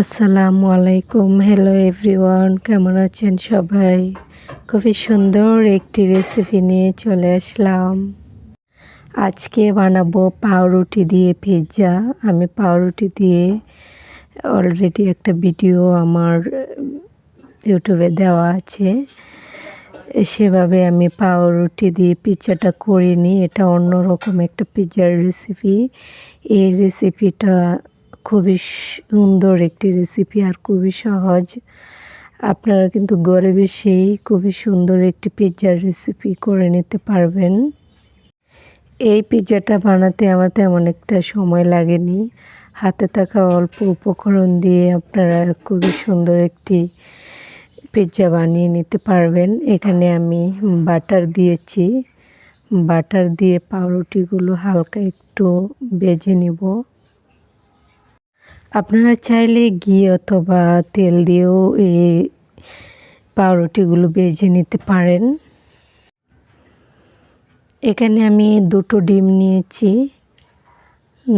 আসসালামু আলাইকুম hello everyone কেমন আছেন সবাই? খুবই সুন্দর একটি রেসিপি নিয়ে চলে আসলাম। আজকে বানাবো পাউরুটি দিয়ে পিৎজা আমি পাউরুটি দিয়ে অলরেডি একটা ভিডিও আমার ইউটিউবে দেওয়া আছে। সেভাবে আমি পাউরুটি দিয়ে পিৎজাটা করিনি এটা অন্যরকম একটা পিৎজার রেসিপি এই রেসিপিটা খুবই সুন্দর একটি রেসিপি আর খুবই সহজ। আপনারা কিন্তু ঘরে বসেই খুবই সুন্দর একটি পিৎজার রেসিপি করে নিতে পারবেন। এই পিৎজাটা বানাতে আমার তেমন একটা সময় লাগেনি। হাতে থাকা অল্প উপকরণ দিয়ে আপনারা খুবই সুন্দর একটি পিৎজা বানিয়ে নিতে পারবেন। এখানে আমি বাটার দিয়েছি। বাটার দিয়ে পাউরুটিগুলো হালকা একটু বেজে নিব। আপনারা চাইলে ঘি অথবা তেল দিয়েও এই পাউরুটিগুলো বেজে নিতে পারেন। এখানে আমি দুটো ডিম নিয়েছি।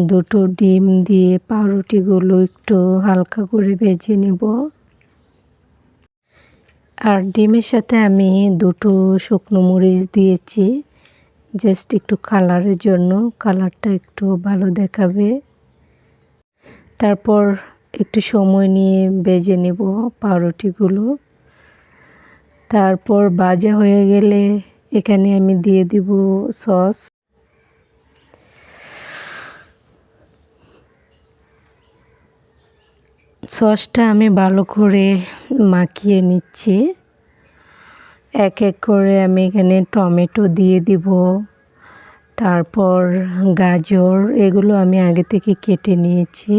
দুটো ডিম দিয়ে পাউরুটিগুলো একটু হালকা করে ভেজে নেব। আর ডিমের সাথে আমি দুটো শুকনো মরিচ দিয়েছি। জাস্ট একটু কালারের জন্য। কালারটা একটু ভালো দেখাবে। তারপর একটু সময় নিয়ে বেজে নেব পাউরুটিগুলো। তারপর বাজা হয়ে গেলে এখানে আমি দিয়ে দিব সস। সসটা আমি ভালো করে মাখিয়ে নিচ্ছি। এক এক করে আমি এখানে টমেটো দিয়ে দিব। তারপর গাজর, এগুলো আমি আগে থেকে কেটে নিয়েছি।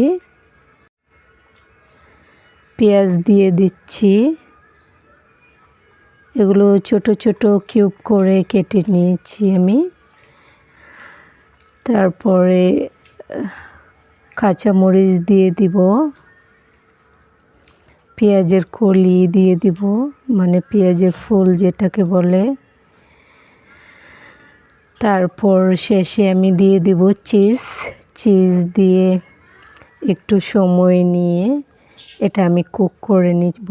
পেঁয়াজ দিয়ে দিচ্ছি। এগুলো ছোট ছোট কিউব করে কেটে নিয়েছি আমি। তারপরে, কাঁচামরিচ দিয়ে দিব। পেঁয়াজের কলি দিয়ে দিব মানে পেঁয়াজের ফুল যেটাকে বলে। তারপর শেষে আমি দিয়ে দিব চিজ। চিজ দিয়ে একটু সময় নিয়ে এটা আমি কুক করে নিব।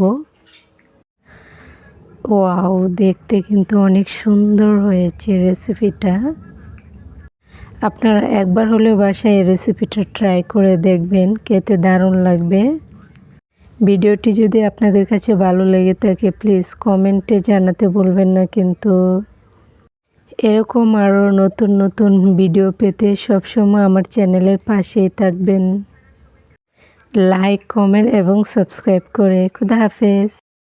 ওয়াও দেখতে কিন্তু অনেক সুন্দর হয়েছে রেসিপিটা আপনারা একবার হলেও বাসায় এই রেসিপিটা ট্রাই করে দেখবেন, খেতে দারুণ লাগবে। ভিডিওটি যদি আপনাদের কাছে ভালো লেগে থাকে প্লিজ কমেন্টে জানাতে বলবেন না কিন্তু। এরকম আরও নতুন নতুন ভিডিও পেতে সবসময় আমার চ্যানেলের পাশেই থাকবেন। লাইক কমেন্ট এবং সাবস্ক্রাইব করে খুদা হাফেজ